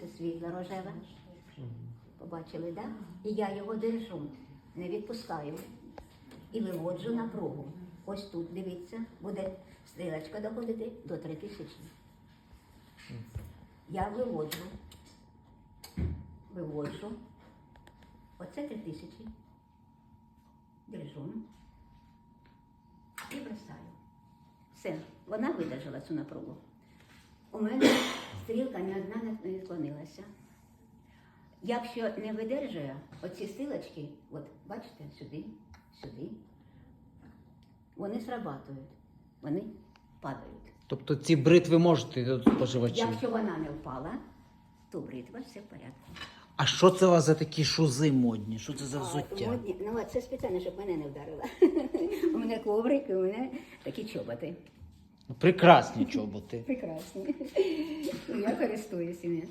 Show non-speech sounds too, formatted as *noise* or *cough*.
Це світло рожеве. Побачили, так? Да? І я його держу, не відпускаю. І виводжу напругу. Ось тут, дивіться, буде стрілочка доходити до 3 тисячі. Я виводжу. Виводжу. Оце 3 тисячі. Держу. І бросаю. Все, вона видержала цю напругу. У мене ні одна не- відклонилася. Якщо не видержує оці стрілочки, от бачите, сюди, сюди, вони срабатують, вони падають. Тобто ці бритви можете до споживачів. Якщо вона не впала, то бритва все в порядку. А що це у вас за такі шузи модні? Що це за А, взуття? модні- ну, це спеціально, щоб мене не вдарила. *laughs* у мене коврики, у мене такі чоботи. Прекрасні чоботи. Прекрасні. Я користуюся ними.